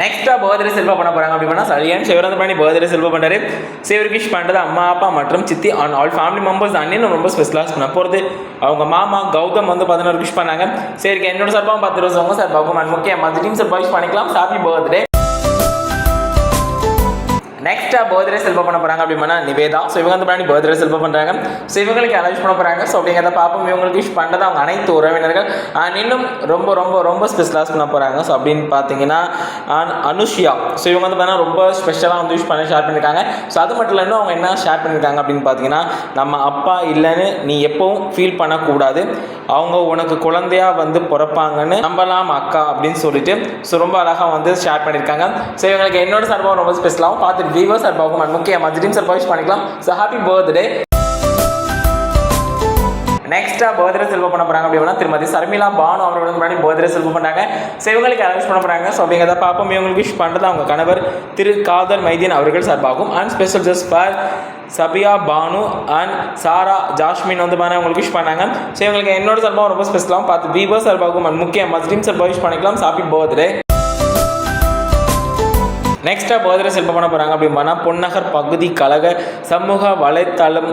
நெக்ஸ்டா birthday Selva பண்ண போறாங்க அப்படின்னா சரியான சிவரந்த பண்ணி பர்த்டே செல்வா பண்ணாரு சிவர் விஷ் பண்றது அம்மா அப்பா மற்றும் சித்தி ஆன் ஆல் ஃபேமிலி மெம்பர்ஸ் அண்ணன் ரொம்ப ஸ்பெஷலாக பண்ண போகிறது அவங்க மாமா கௌதம் வந்து பதினோரு விஷ் பண்ணாங்க. சரி என்னோட சார்பாகவும் பத்து வருஷம் சார் பாபு முக்கியம் மற்ற டீம் சார் விஷ் பண்ணிக்கலாம். ஹாப்பி பர்த்டே நெக்ஸ்ட்டாக பர்த்டே செல்வ பண்ண போகிறாங்க அப்படின்னா நிவேதா. ஸோ இவங்க வந்து பண்ணி பர்த்டே செல்வ பண்ணுறாங்க ஸோ இவங்களுக்கு அலவுஸ் பண்ண போகிறாங்க ஸோ அப்படிங்கிறத பார்ப்போம். இவங்களுக்கு விஷ் பண்ணுறது அவங்க அனைத்து உறவினர்கள். அண்ட் இன்னும் ரொம்ப ரொம்ப ரொம்ப ஸ்பெஷலாக பண்ண போகிறாங்க ஸோ அப்படின்னு பார்த்தீங்கன்னா and அனுஷியா. ஸோ இவங்க வந்து பார்த்தீங்கன்னா ரொம்ப ஸ்பெஷலாக வந்து விஷ் பண்ணி ஷேர் பண்ணியிருக்காங்க ஸோ அது மட்டும் இல்லாமல் இன்னும் அவங்க என்ன ஷேர் பண்ணியிருக்காங்க அப்படின்னு பார்த்தீங்கன்னா நம்ம அப்பா இல்லைன்னு நீ எப்பவும் ஃபீல் பண்ணக்கூடாது. அவங்க உனக்கு குழந்தையா வந்து பிறப்பாங்கன்னு நம்பலாம் அக்கா அப்படின்னு சொல்லிட்டு ஸோ ரொம்ப அழகாக வந்து ஷேர் பண்ணியிருக்காங்க. ஸோ இவங்களுக்கு என்னோட சார்பாக ரொம்ப ஸ்பெஷலாகவும் பார்த்துட்டு வியூவர் சார்பாகவும் and முக்கியமாக திடீர்னு சார்பாக விஷ் பண்ணிக்கலாம். ஸோ ஹாப்பி பர்த்டே நெக்ஸ்டா பர்த்டே செல்வ பண்ண போறாங்க அப்படின்னா திருமதி சர்மிளா பானு அவர்களுக்கு முன்னாடி பர்த்டே செல்வம் பண்ணாங்க ஸோ இவங்களுக்கு அரேஞ்ச் பண்ண போறாங்க. ஸோ அப்படிங்கிறத பார்ப்போம். இவங்களுக்கு விஷ் பண்ணுறது அவங்க கணவர் திரு காதர் மைதீன் அவர்கள் சார்பாகும். And special just for Sabiya Banu and Sara Jasmine வந்து பாருங்க அவங்களுக்கு விஷ் பண்ணாங்க. ஸோ இவங்களுக்கு என்னோட சார்பாக ரொம்ப ஸ்பெஷலாகவும் பார்த்து வீவர் சார்பாகும் அண்ட் முக்கிய மஸ்லீம் சார்பாக விஷ் பண்ணிக்கலாம். சாப்பிட் பர்த்டே நெக்ஸ்ட்டாக பர்த்டே செல்வ பண்ண போகிறாங்க அப்படின்னா பொன்னகர் பகுதி கழக சமூக வலைத்தளம்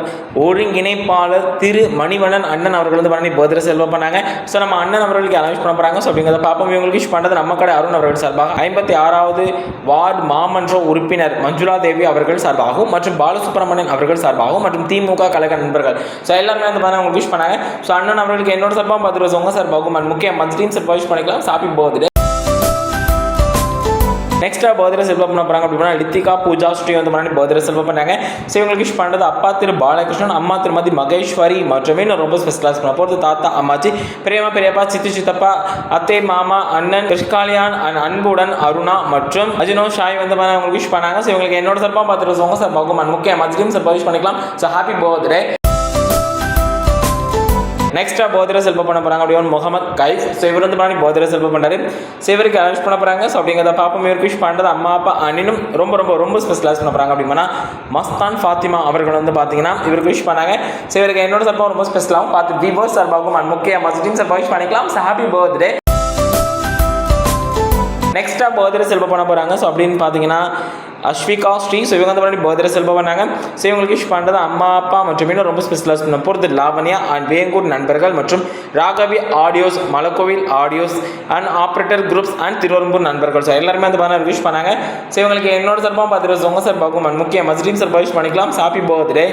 ஒருங்கிணைப்பாளர் திரு மணிவண்ணன் அண்ணன் அவர்கள் வந்து பண்ணி போதிர செல்வ பண்ணாங்க. ஸோ நம்ம அண்ணன் அவர்களுக்கு அனௌன்ஸ் பண்ண போகிறாங்க ஸோ அப்படிங்கிறத பார்ப்போம். இவங்களுக்கு விஷ் பண்ணுறது நம்ம கடை அருண் அவர்கள் சார்பாக. ஐம்பத்தி ஆறாவது வார்டு மாமன்ற உறுப்பினர் மஞ்சுளா தேவி அவர்கள் சார்பாகவும் மற்றும் பாலசுப்ரமணியன் அவர்கள் சார்பாகவும் மற்றும் திமுக கழக நண்பர்கள். ஸோ எல்லாருமே வந்து பார்த்தா அவங்களுக்கு விஷ் பண்ணாங்க. ஸோ அண்ணன் அவர்களுக்கு என்னோட சார்பாக பத்து ரூபா உங்கள் சார்பாகவும் முக்கிய மந்த்லீம் சார்பாக விஷ் பண்ணிக்கலாம். ஹாப்பி போகுது நெக்ஸ்ட்டாக பர்த்டே செல்வம் பண்ண போகிறாங்க அப்படின்னா லித்திகா பூஜா ஸ்ரீ வந்து பண்ணி பர்த்டே செல்வம் பண்ணாங்க. ஸோ இவங்களுக்கு விஷ் பண்ணுறது அப்பா திரு பாலகிருஷ்ணன் அம்மா திருமதி மகேஸ்வரி மற்றும் நான் ரொம்ப ஸ்பெஷலாக பண்ண போகிறது தாத்தா அம்மாச்சி பெரியம்மா பெரியப்பா சித்தி சித்தப்பா அத்தை மாமா அண்ணன் கிருஷ்காலியான் அண்ட் அன்புடன் அருணா மற்றும் அஜினோ ஷாய் வந்து அவங்களுக்கு விஷ் பண்ணாங்க. ஸோ இவங்களுக்கு என்னோட சார்பாக பார்த்துட்டு சார் சார்பாகும் முக்கிய மஜ்லிம் சார் விஷ் பண்ணிக்கலாம். ஸோ ஹாப்பி பர்த்டே நெக்ஸ்ட்டாக போதிர செல்வ பண்ண போகிறாங்க அப்படின்னு முகமது கைஃப். ஸோ இவர் வந்து பண்ணி போதிர செல்வ பண்ணாரு ஸோ இவருக்கு அரேஞ்ச் பண்ண போகிறாங்க ஸோ அப்படிங்கிறத பாப்பா இவருக்கு விஷ் பண்ணுறது அம்மா அப்பா அண்ணனும் ரொம்ப ரொம்ப ரொம்ப ஸ்பெஷலாக பண்ண போகிறாங்க அப்படின்னா மஸ்தான் ஃபாத்திமா அவர்கள் வந்து பார்த்தீங்கன்னா இவருக்கு விஷ் பண்ணாங்க. ஸோ இவருக்கு என்னோட சார்பாக ரொம்ப ஸ்பெஷலாகவும் பார்த்து விவோஸ் சார்பாகவும் அண்ட் முக்கிய மஸ்டின் சார்பாக விஷ் பண்ணிக்கலாம். ஸோ ஹாப்பி பர்த்டே நெக்ஸ்ட்டாக பர்த்டே செல்வ பண்ண போகிறாங்க ஸோ அப்படின்னு பார்த்தீங்கன்னா அஸ்விகா ஸ்ரீ ஸோ இவங்க வந்து முன்னாடி பர்த்டே செல்வ பண்ணாங்க ஸோ இவங்களுக்கு விஷ் பண்ணுறது அம்மா அப்பா மற்றும் இன்னும் ரொம்ப ஸ்பெஷலாக பண்ண போகிறது லாவண்யா அண்ட் வேங்கூர் நண்பர்கள் மற்றும் Ragavi audios Malakovil audios and operator groups and Thiruverumbur நண்பர்கள். ஸோ எல்லாருமே அந்த பாருங்க விஷ் பண்ணாங்க. ஸோ இவங்களுக்கு என்னோட சார்பாக பார்த்துட்டு உங்கள் சார்பாகும் அண்ட் முக்கிய மஸ்ரீம் சார்பாக விஷ் பண்ணிக்கலாம். Happy birthday